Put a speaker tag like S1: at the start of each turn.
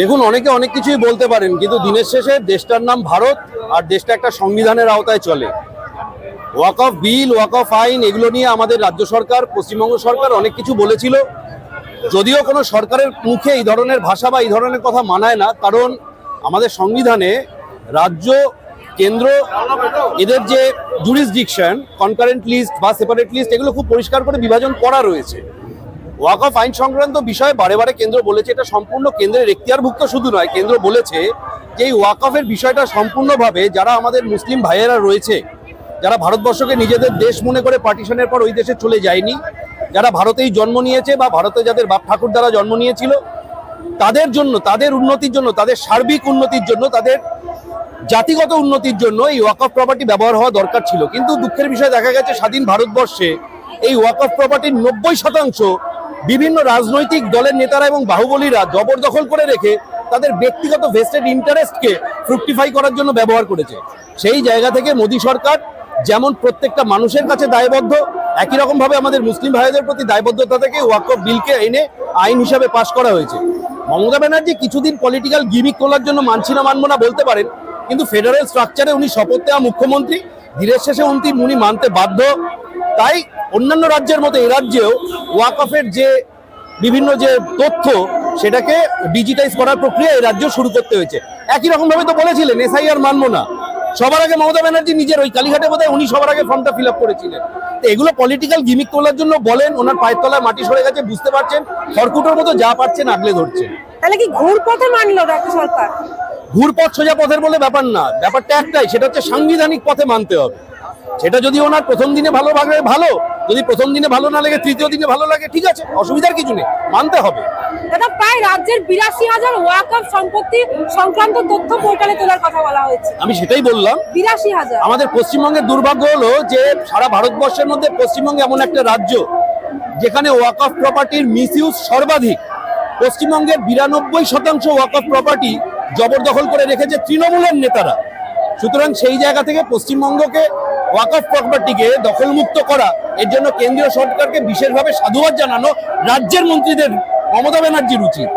S1: দেখুন, অনেকে অনেক কিছুই বলতে পারেন, কিন্তু দিনের শেষে দেশটার নাম ভারত আর দেশটা একটা সংবিধানের আওতায় চলে। ওয়াক অফ বিল ওয়াক অফ আইন এগুলো নিয়ে আমাদের রাজ্য সরকার, পশ্চিমবঙ্গ সরকার অনেক কিছু বলেছিল। যদিও কোনো সরকারের মুখে এই ধরনের ভাষা বা এই ধরনের কথা মানায় না, কারণ আমাদের সংবিধানে রাজ্য, কেন্দ্র, এদের যে জুরিসডিকশন কনকারেন্ট লিস্ট বা সেপারেট লিস্ট এগুলো খুব পরিষ্কার করে বিভাজন করা রয়েছে। ওয়াক অফ আইন সংক্রান্ত বিষয়ে বারে বারে কেন্দ্র বলেছে, এটা সম্পূর্ণ কেন্দ্রের এখতিয়ারভুক্ত শুধু নয়, কেন্দ্র বলেছে যে এই ওয়াক অফের বিষয়টা সম্পূর্ণভাবে যারা আমাদের মুসলিম ভাইয়েরা রয়েছে, যারা ভারতবর্ষকে নিজেদের দেশ মনে করে পার্টিশনের পর ওই দেশে চলে যায়নি, যারা ভারতেই জন্ম নিয়েছে বা ভারতে যাদের বাপ ঠাকুর দ্বারা জন্ম নিয়েছিল, তাদের জন্য, তাদের উন্নতির জন্য, তাদের সার্বিক উন্নতির জন্য, তাদের জাতিগত উন্নতির জন্য এই ওয়াক অফ প্রপার্টি ব্যবহার হওয়া দরকার ছিল। কিন্তু দুঃখের বিষয় দেখা গেছে, স্বাধীন ভারতবর্ষে এই ওয়াক অফ প্রপার্টির নব্বই শতাংশ বিভিন্ন রাজনৈতিক দলের নেতারা এবং বাহুবলীরা জবরদখল করে রেখে তাদের ব্যক্তিগত ভেস্টেড ইন্টারেস্টকে ফ্রুক্টিফাই করার জন্য ব্যবহার করেছে। সেই জায়গা থেকে মোদী সরকার যেমন প্রত্যেকটা মানুষের কাছে দায়বদ্ধ, একই রকমভাবে আমাদের মুসলিম ভাইদের প্রতি দায়বদ্ধতা থেকে ওয়াক অফ বিলকে এনে আইন হিসাবে পাশ করা হয়েছে। মমতা ব্যানার্জি কিছুদিন পলিটিক্যাল গিমিক তোলার জন্য মানছি না, মানবো না বলতে পারেন, কিন্তু ফেডারেল স্ট্রাকচারে উনি শপথ নেওয়া মুখ্যমন্ত্রী, দিনের শেষে উনি মানতে বাধ্য। তাই অন্যান্য রাজ্যের মতো এই রাজ্যেও ওয়াকফের যে বিভিন্ন যে তথ্য সেটাকে ডিজিটাইজ করার প্রক্রিয়া এই রাজ্য শুরু করতে হয়েছে। একই রকম ভাবে তো বলেছিলেন এসআইআর মানবো না। সবার আগে মমতা ব্যানার্জি নিজের ওই কালীঘাটে বোধহয় উনি সবার আগে ফর্মটা ফিল আপ করেছিলেন। তো এগুলো পলিটিক্যাল গিমিক তোলার জন্য বলেন ওনার পায়ের তলায় মাটি সরে গেছে বুঝতে পারছেন খড়কুটোর মতো যা পারছেন আগলে ধরছেন
S2: তাহলে কি ঘুর পথে মানলো রাজ্য সরকার?
S1: ঘুরপথ সোজা পথের বলে ব্যাপার না ব্যাপারটা একটাই সেটা হচ্ছে সাংবিধানিক পথে মানতে হবে। সেটা যদি ওনার প্রথম দিনে ভালো লাগে ভালো যদি প্রথম দিনে ভালো না লাগে তৃতীয় দিনে ভালো লাগে ঠিক আছে অসুবিধার কিছু নেই মানতে হবে।
S2: দাদা প্রায় রাজ্যের বিরাশি হাজার ওয়াকফ সম্পত্তি সংক্রান্ত তথ্য পোর্টালে তোলার কথা বলা হয়েছে।
S1: আমি সেটাই বললাম।
S2: বিরাশি হাজার।
S1: আমাদের পশ্চিমবঙ্গের দুর্ভাগ্য হলো যে সারা ভারতবর্ষের মধ্যে পশ্চিমবঙ্গে এমন একটা রাজ্য যেখানে ওয়াক অফ প্রপার্টির মিসইউজ সর্বাধিক। পশ্চিমবঙ্গের বিরানব্বই শতাংশ ওয়াক অফ প্রপার্টি জবরদখল করে রেখেছে তৃণমূলের নেতারা। সুতরাং সেই জায়গা থেকে পশ্চিমবঙ্গকে ওয়াক অফ প্রপার্টিকে দখলমুক্ত করা, এর জন্য কেন্দ্রীয় সরকারকে বিশেষভাবে সাধুবাদ জানানো রাজ্যের মন্ত্রীদের মমতা ব্যানার্জির উচিত।